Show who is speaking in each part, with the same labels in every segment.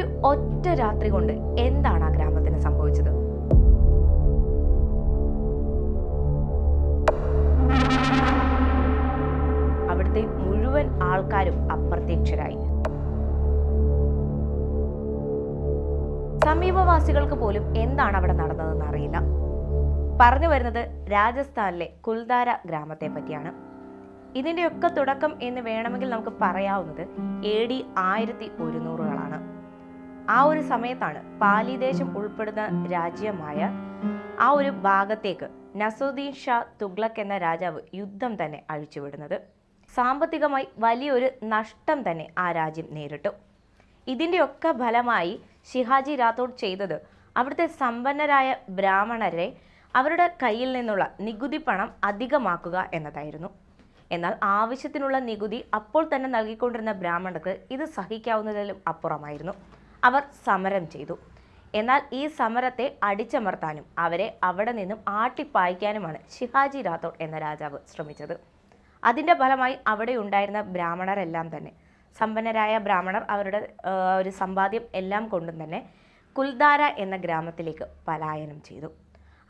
Speaker 1: ഒരു ഒറ്റ രാത്രി കൊണ്ട് എന്താണ് ആ ഗ്രാമത്തിന് സംഭവിച്ചത്? അവിടുത്തെ മുഴുവൻ ആൾക്കാരും അപ്രത്യക്ഷരായി. സമീപവാസികൾക്ക് പോലും എന്താണ് അവിടെ നടന്നതെന്ന് അറിയില്ല. പറഞ്ഞു വരുന്നത് രാജസ്ഥാനിലെ കുൽദാര ഗ്രാമത്തെ പറ്റിയാണ്. ഇതിന്റെയൊക്കെ തുടക്കം എന്ന് വേണമെങ്കിൽ നമുക്ക് പറയാവുന്നത് എ ഡി ആയിരത്തി ഒരുന്നൂറുകളാണ്. ആ ഒരു സമയത്താണ് പാലിദേശം ഉൾപ്പെടുന്ന രാജ്യമായ ആ ഒരു ഭാഗത്തേക്ക് നസുദ്ദീൻ ഷാ തുഗ്ലക് എന്ന രാജാവ് യുദ്ധം തന്നെ അഴിച്ചുവിടുന്നത്. സാമ്പത്തികമായി വലിയൊരു നഷ്ടം തന്നെ ആ രാജ്യം നേരിട്ടു. ഇതിന്റെയൊക്കെ ഫലമായി ഷിഹാജി രാത്തോഡ് ചെയ്തത് അവിടുത്തെ സമ്പന്നരായ ബ്രാഹ്മണരെ അവരുടെ കയ്യിൽ നിന്നുള്ള നികുതി പണം അധികമാക്കുക എന്നതായിരുന്നു. എന്നാൽ ആവശ്യത്തിനുള്ള നികുതി അപ്പോൾ തന്നെ നൽകിക്കൊണ്ടിരുന്ന ബ്രാഹ്മണർക്ക് ഇത് സഹിക്കാവുന്നതിലും അപ്പുറമായിരുന്നു. അവർ സമരം ചെയ്തു. എന്നാൽ ഈ സമരത്തെ അടിച്ചമർത്താനും അവരെ അവിടെ നിന്നും ആട്ടിപ്പായിക്കാനുമാണ് ശിഹാജി രാത്തോഡ് എന്ന രാജാവ് ശ്രമിച്ചത്. അതിന്റെ ഫലമായി അവിടെ ഉണ്ടായിരുന്ന ബ്രാഹ്മണരെല്ലാം തന്നെ സമ്പന്നരായ ബ്രാഹ്മണർ അവരുടെ ഒരു സമ്പാദ്യം എല്ലാം കൊണ്ടും തന്നെ കുൽദാര എന്ന ഗ്രാമത്തിലേക്ക് പലായനം ചെയ്തു.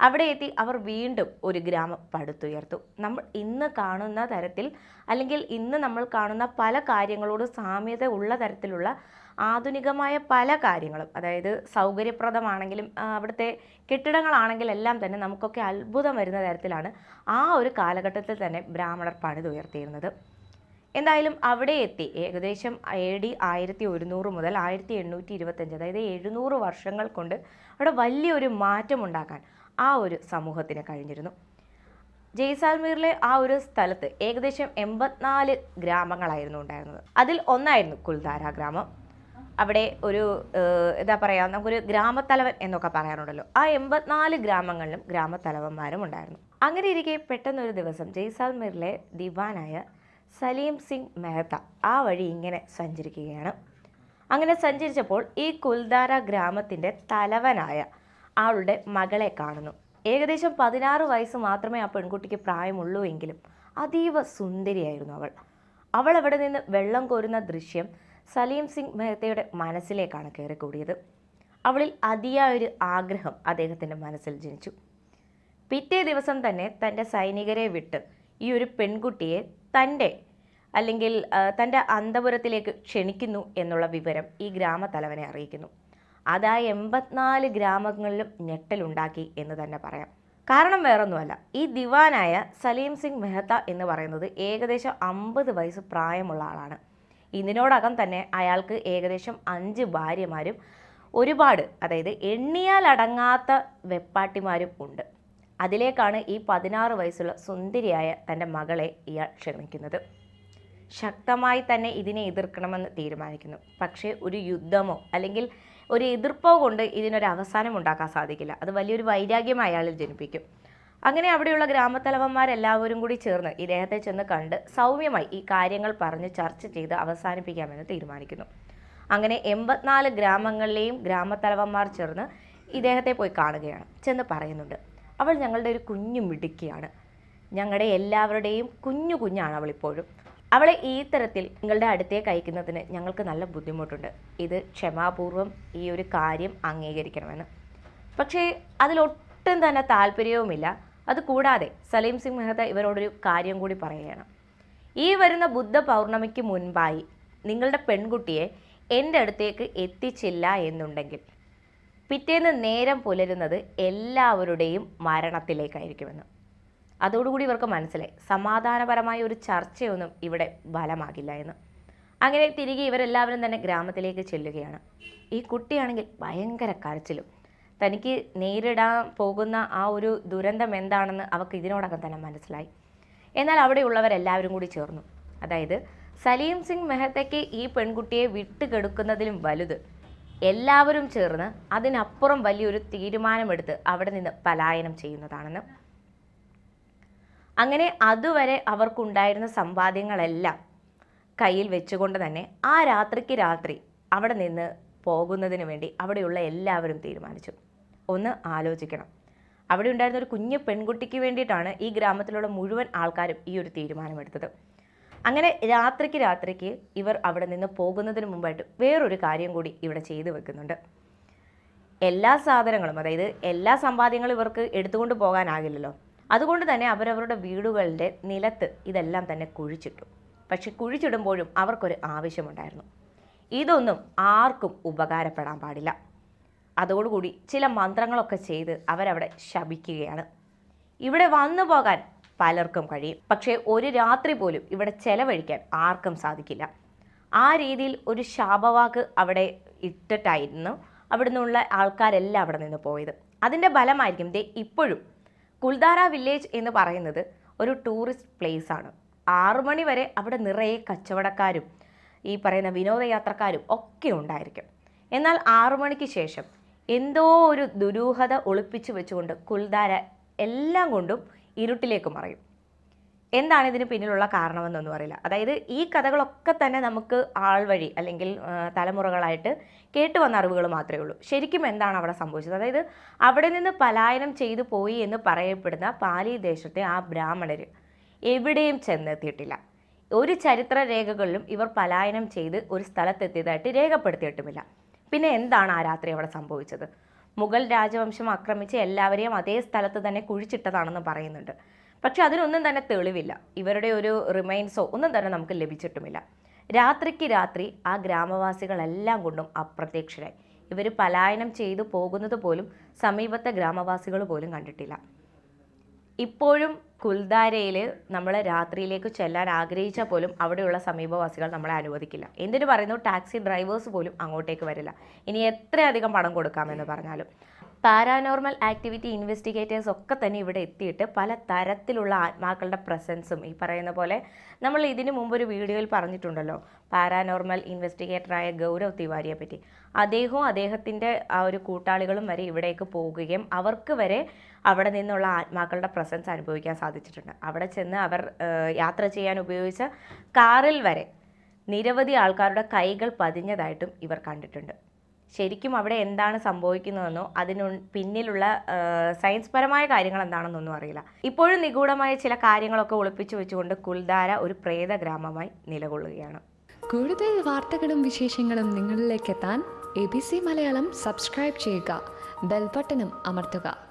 Speaker 1: അവിടെ എത്തി അവർ വീണ്ടും ഒരു ഗ്രാമം പടുത്തുയർത്തു. നമ്മൾ ഇന്ന് കാണുന്ന തരത്തിൽ അല്ലെങ്കിൽ ഇന്ന് നമ്മൾ കാണുന്ന പല കാര്യങ്ങളോട് സാമ്യത ഉള്ള തരത്തിലുള്ള ആധുനികമായ പല കാര്യങ്ങളും അതായത് സൗകര്യപ്രദമാണെങ്കിലും അവിടുത്തെ കെട്ടിടങ്ങളാണെങ്കിലും എല്ലാം തന്നെ നമുക്കൊക്കെ അത്ഭുതം വരുന്ന തരത്തിലാണ് ആ ഒരു കാലഘട്ടത്തിൽ തന്നെ ബ്രാഹ്മണർ പണിതുയർത്തിയിരുന്നത് എന്തായാലും അവിടെ എത്തി. ഏകദേശം എ ഡി ആയിരത്തി ഒരുന്നൂറ് മുതൽ ആയിരത്തി എണ്ണൂറ്റി ഇരുപത്തഞ്ച് അതായത് എഴുന്നൂറ് വർഷങ്ങൾ കൊണ്ട് അവിടെ വലിയൊരു മാറ്റമുണ്ടാക്കാൻ ആ ഒരു സമൂഹത്തിന് കഴിഞ്ഞിരുന്നു. ജയ്സാൽമീറിലെ ആ ഒരു സ്ഥലത്ത് ഏകദേശം എൺപത്തിനാല് ഗ്രാമങ്ങളായിരുന്നു ഉണ്ടായിരുന്നത്. അതിൽ ഒന്നായിരുന്നു കുൽധാര ഗ്രാമം. അവിടെ ഒരു എന്താ പറയുക നമുക്കൊരു ഗ്രാമത്തലവൻ എന്നൊക്കെ പറയാറുണ്ടല്ലോ. ആ എൺപത്തിനാല് ഗ്രാമങ്ങളിലും ഗ്രാമത്തലവന്മാരും ഉണ്ടായിരുന്നു. അങ്ങനെ ഇരിക്കെ പെട്ടെന്നൊരു ദിവസം ജയ്സാൽമീറിലെ ദിവാനായ സലീം സിംഗ് മെഹ്ത്ത ആ വഴി ഇങ്ങനെ സഞ്ചരിക്കുകയാണ്. അങ്ങനെ സഞ്ചരിച്ചപ്പോൾ ഈ കുൽധാര ഗ്രാമത്തിന്റെ തലവനായ ആളുടെ മകളെ കാണുന്നു. ഏകദേശം പതിനാറ് വയസ്സ് മാത്രമേ ആ പെൺകുട്ടിക്ക് പ്രായമുള്ളൂ എങ്കിലും അതീവ സുന്ദരിയായിരുന്നു അവൾ. അവൾ അവിടെ നിന്ന് വെള്ളം കോരുന്ന ദൃശ്യം സലീം സിംഗ് മെഹ്ത്തയുടെ മനസ്സിലേക്കാണ് കയറിക്കൂടിയത്. അവളിൽ അതിയായ ഒരു ആഗ്രഹം അദ്ദേഹത്തിന്റെ മനസ്സിൽ ജനിച്ചു. പിറ്റേ ദിവസം തന്നെ തന്റെ സൈനികരെ വിട്ട് ഈ ഒരു പെൺകുട്ടിയെ തന്റെ അല്ലെങ്കിൽ തന്റെ അന്തപുരത്തിലേക്ക് ക്ഷണിക്കുന്നു എന്നുള്ള വിവരം ഈ ഗ്രാമത്തലവനെ അറിയിക്കുന്നു. അതാ എൺപത്തിനാല് ഗ്രാമങ്ങളിലും ഞെട്ടലുണ്ടാക്കി എന്ന് തന്നെ പറയാം. കാരണം വേറൊന്നുമല്ല ഈ ദിവാനായ സലീം സിംഗ് മെഹ്ത്ത എന്ന് പറയുന്നത് ഏകദേശം അമ്പത് വയസ്സ് പ്രായമുള്ള ആളാണ്. ഇതിനോടകം തന്നെ അയാൾക്ക് ഏകദേശം അഞ്ച് ഭാര്യമാരും ഒരുപാട് അതായത് എണ്ണിയാൽ അടങ്ങാത്ത വെപ്പാട്ടിമാരും ഉണ്ട്. അതിലേക്കാണ് ഈ പതിനാറ് വയസ്സുള്ള സുന്ദരിയായ തന്റെ മകളെ ഇയാൾ ക്ഷണിക്കുന്നത്. ശക്തമായി തന്നെ ഇതിനെ എതിർക്കണമെന്ന് തീരുമാനിക്കുന്നു. പക്ഷേ ഒരു യുദ്ധമോ അല്ലെങ്കിൽ ഒരു എതിർപ്പോ കൊണ്ട് ഇതിനൊരു അവസാനം ഉണ്ടാക്കാൻ സാധിക്കില്ല. അത് വലിയൊരു വൈരാഗ്യം അയാളിൽ ജനിപ്പിക്കും. അങ്ങനെ അവിടെയുള്ള ഗ്രാമത്തലവന്മാരെല്ലാവരും കൂടി ചേർന്ന് ഇദ്ദേഹത്തെ ചെന്ന് കണ്ട് സൗമ്യമായി ഈ കാര്യങ്ങൾ പറഞ്ഞ് ചർച്ച ചെയ്ത് അവസാനിപ്പിക്കാമെന്ന് തീരുമാനിക്കുന്നു. അങ്ങനെ എൺപത്തിനാല് ഗ്രാമങ്ങളിലെയും ഗ്രാമത്തലവന്മാർ ചേർന്ന് ഇദ്ദേഹത്തെ പോയി കാണുകയാണ്. ചെന്ന് പറയുന്നുണ്ട് അവൾ ഞങ്ങളുടെ ഒരു കുഞ്ഞു മിടുക്കിയാണ്. ഞങ്ങളുടെ എല്ലാവരുടെയും കുഞ്ഞു കുഞ്ഞാണ് അവൾ ഇപ്പോഴും അവളെ ഈ തരത്തിൽ നിങ്ങളുടെ അടുത്തേക്ക് അയക്കുന്നതിന് ഞങ്ങൾക്ക് നല്ല ബുദ്ധിമുട്ടുണ്ട്. ഇത് ക്ഷമാപൂർവം ഈ ഒരു കാര്യം അംഗീകരിക്കണമെന്ന്. പക്ഷേ അതിലൊട്ടും തന്നെ താല്പര്യവുമില്ല. അതുകൂടാതെ സലീം സിംഗ് മെഹ്ത്ത ഇവരോടൊരു കാര്യം കൂടി പറയുകയാണ്. ഈ വരുന്ന ബുദ്ധ പൗർണമിക്ക് മുൻപായി നിങ്ങളുടെ പെൺകുട്ടിയെ എന്റെ അടുത്തേക്ക് എത്തിച്ചില്ല എന്നുണ്ടെങ്കിൽ പിറ്റേന്ന് നേരം പുലരുന്നത് എല്ലാവരുടെയും മരണത്തിലേക്കായിരിക്കുമെന്ന്. അതോടുകൂടി ഇവർക്ക് മനസ്സിലായി. സമാധാനപരമായ ഒരു ചർച്ചയൊന്നും ഇവിടെ ഫലമാകില്ല എന്ന്. അങ്ങനെ തിരികെ ഇവരെല്ലാവരും തന്നെ ഗ്രാമത്തിലേക്ക് ചെല്ലുകയാണ്. ഈ കുട്ടിയാണെങ്കിൽ ഭയങ്കര കരച്ചിലും. തനിക്ക് നേരിടാൻ പോകുന്ന ആ ഒരു ദുരന്തം എന്താണെന്ന് അവൾക്ക് ഇതിനോടകം തന്നെ മനസ്സിലായി. എന്നാൽ അവിടെയുള്ളവരെല്ലാവരും കൂടി ചേർന്നു. അതായത് സലീം സിംഗ് മെഹത്തയ്ക്ക് ഈ പെൺകുട്ടിയെ വിട്ടുകെടുക്കുന്നതിലും വലുത്. എല്ലാവരും ചേർന്ന് അതിനപ്പുറം വലിയൊരു തീരുമാനമെടുത്ത് അവിടെ നിന്ന് പലായനം ചെയ്യുന്നതാണെന്ന് അങ്ങനെ അതുവരെ അവർക്കുണ്ടായിരുന്ന സമ്പാദ്യങ്ങളെല്ലാം കയ്യിൽ വെച്ചുകൊണ്ട് തന്നെ ആ രാത്രിക്ക് രാത്രി അവിടെ നിന്ന് പോകുന്നതിന് വേണ്ടി അവിടെയുള്ള എല്ലാവരും തീരുമാനിച്ചു. ഒന്ന് ആലോചിക്കണം. അവിടെ ഉണ്ടായിരുന്ന ഒരു കുഞ്ഞു പെൺകുട്ടിക്ക് വേണ്ടിയിട്ടാണ് ഈ ഗ്രാമത്തിലുള്ള മുഴുവൻ ആൾക്കാരും ഈ ഒരു തീരുമാനമെടുത്തത്. അങ്ങനെ രാത്രിക്ക് രാത്രിക്ക് ഇവർ അവിടെ നിന്ന് പോകുന്നതിന് മുമ്പായിട്ട് വേറൊരു കാര്യം കൂടി ഇവിടെ ചെയ്തു വെക്കുന്നുണ്ട്. എല്ലാ സാധനങ്ങളും അതായത് എല്ലാ സമ്പാദ്യങ്ങളും ഇവർക്ക് എടുത്തുകൊണ്ട് പോകാനാകില്ലല്ലോ. അതുകൊണ്ട് തന്നെ അവരവരുടെ വീടുകളുടെ നിലത്ത് ഇതെല്ലാം തന്നെ കുഴിച്ചിട്ടു. പക്ഷെ കുഴിച്ചിടുമ്പോഴും അവർക്കൊരു ആവശ്യമുണ്ടായിരുന്നു. ഇതൊന്നും ആർക്കും ഉപകാരപ്പെടാൻ പാടില്ല. അതോടുകൂടി ചില മന്ത്രങ്ങളൊക്കെ ചെയ്ത് അവരവിടെ ശപിക്കുകയാണ്. ഇവിടെ വന്നു പോകാൻ പലർക്കും കഴിയും. പക്ഷേ ഒരു രാത്രി പോലും ഇവിടെ ചെലവഴിക്കാൻ ആർക്കും സാധിക്കില്ല. ആ രീതിയിൽ ഒരു ശാപവാക്ക് അവിടെ ഇട്ടിട്ടായിരുന്നു അവിടെ നിന്നുള്ള ആൾക്കാരെല്ലാം അവിടെ നിന്ന് പോയത്. അതിന്റെ ഫലമായിരിക്കും ദേ ഇപ്പോഴും കുൽദാര വില്ലേജ് എന്ന് പറയുന്നത് ഒരു ടൂറിസ്റ്റ് പ്ലേസ് ആണ്. ആറു മണി വരെ അവിടെ നിറയെ കച്ചവടക്കാരും ഈ പറയുന്ന വിനോദയാത്രക്കാരും ഒക്കെ ഉണ്ടായിരിക്കും. എന്നാൽ ആറു മണിക്ക് ശേഷം എന്തോ ഒരു ദുരൂഹത ഒളിപ്പിച്ചു വെച്ചുകൊണ്ട് കുൽദാര എല്ലാം കൊണ്ടും ഇരുട്ടിലേക്ക് മറയും. എന്താണ് ഇതിന് പിന്നിലുള്ള കാരണമെന്നൊന്നും അറിയില്ല. അതായത് ഈ കഥകളൊക്കെ തന്നെ നമുക്ക് ആൾ വഴി അല്ലെങ്കിൽ തലമുറകളായിട്ട് കേട്ടു വന്ന അറിവുകൾ മാത്രമേ ഉള്ളൂ. ശരിക്കും എന്താണ് അവിടെ സംഭവിച്ചത്? അതായത് അവിടെ നിന്ന് പലായനം ചെയ്തു പോയി എന്ന് പറയപ്പെടുന്ന പാലി ദേശത്തെ ആ ബ്രാഹ്മണർ എവിടെയും ചെന്നെത്തിയിട്ടില്ല. ഒരു ചരിത്ര രേഖകളിലും ഇവർ പലായനം ചെയ്ത് ഒരു സ്ഥലത്തെത്തിയതായിട്ട് രേഖപ്പെടുത്തിയിട്ടുമില്ല. പിന്നെ എന്താണ് ആ രാത്രി അവിടെ സംഭവിച്ചത്? മുഗൾ രാജവംശം ആക്രമിച്ച് എല്ലാവരെയും അതേ സ്ഥലത്ത് തന്നെ കുഴിച്ചിട്ടതാണെന്ന് പറയുന്നുണ്ട്. പക്ഷെ അതിനൊന്നും തന്നെ തെളിവില്ല. ഇവരുടെ ഒരു റിമൈൻസോ ഒന്നും തന്നെ നമുക്ക് ലഭിച്ചിട്ടുമില്ല. രാത്രിക്ക് രാത്രി ആ ഗ്രാമവാസികളെല്ലാം കൊണ്ടും അപ്രത്യക്ഷരായി. ഇവർ പലായനം ചെയ്തു പോകുന്നത് പോലും സമീപത്തെ ഗ്രാമവാസികൾ പോലും കണ്ടിട്ടില്ല. ഇപ്പോഴും കുൽദാരയിൽ നമ്മൾ രാത്രിയിലേക്ക് ചെല്ലാൻ ആഗ്രഹിച്ചാൽ പോലും അവിടെയുള്ള സമീപവാസികൾ നമ്മളെ അനുവദിക്കില്ല. എന്തിനു പറയുന്നു? ടാക്സി ഡ്രൈവേഴ്സ് പോലും അങ്ങോട്ടേക്ക് വരില്ല. ഇനി എത്രയധികം പണം കൊടുക്കാമെന്ന് പറഞ്ഞാലും. പാരാനോർമൽ ആക്ടിവിറ്റി ഇൻവെസ്റ്റിഗേറ്റേഴ്സ് ഒക്കെ തന്നെ ഇവിടെ എത്തിയിട്ട് പല തരത്തിലുള്ള ആത്മാക്കളുടെ പ്രസൻസും ഈ പറയുന്ന പോലെ നമ്മൾ ഇതിനു മുമ്പ് ഒരു വീഡിയോയിൽ പറഞ്ഞിട്ടുണ്ടല്ലോ പാരാനോർമൽ ഇൻവെസ്റ്റിഗേറ്ററായ ഗൗരവ് തിവാരിയെ പറ്റി. അദ്ദേഹവും അദ്ദേഹത്തിന്റെ ആ ഒരു കൂട്ടാളികളും വരെ ഇവിടേക്ക് പോകുകയും അവർക്ക് വരെ അവിടെ നിന്നുള്ള ആത്മാക്കളുടെ പ്രസൻസ് അനുഭവിക്കാൻ സാധിച്ചിട്ടുണ്ട്. അവിടെ ചെന്ന് അവർ യാത്ര ചെയ്യാൻ ഉപയോഗിച്ച കാറിൽ വരെ നിരവധി ആൾക്കാരുടെ കൈകൾ പതിഞ്ഞതായിട്ടും ഇവർ കണ്ടിട്ടുണ്ട്. ശരിക്കും അവിടെ എന്താണ് സംഭവിക്കുന്നതെന്നോ അതിനു പിന്നിലുള്ള സയൻസ് പരമായ കാര്യങ്ങൾ എന്താണെന്നൊന്നും അറിയില്ല. ഇപ്പോഴും നിഗൂഢമായ ചില കാര്യങ്ങളൊക്കെ ഒളിപ്പിച്ചു വെച്ചുകൊണ്ട് കുൽദാര ഒരു പ്രേത ഗ്രാമമായി നിലകൊള്ളുകയാണ്.
Speaker 2: കൂടുതൽ വാർത്തകളും വിശേഷങ്ങളും നിങ്ങളിലേക്ക് എത്താൻ A B C Malayalam subscribe ചെയ്യുക. ബെൽബട്ടനും അമർത്തുക.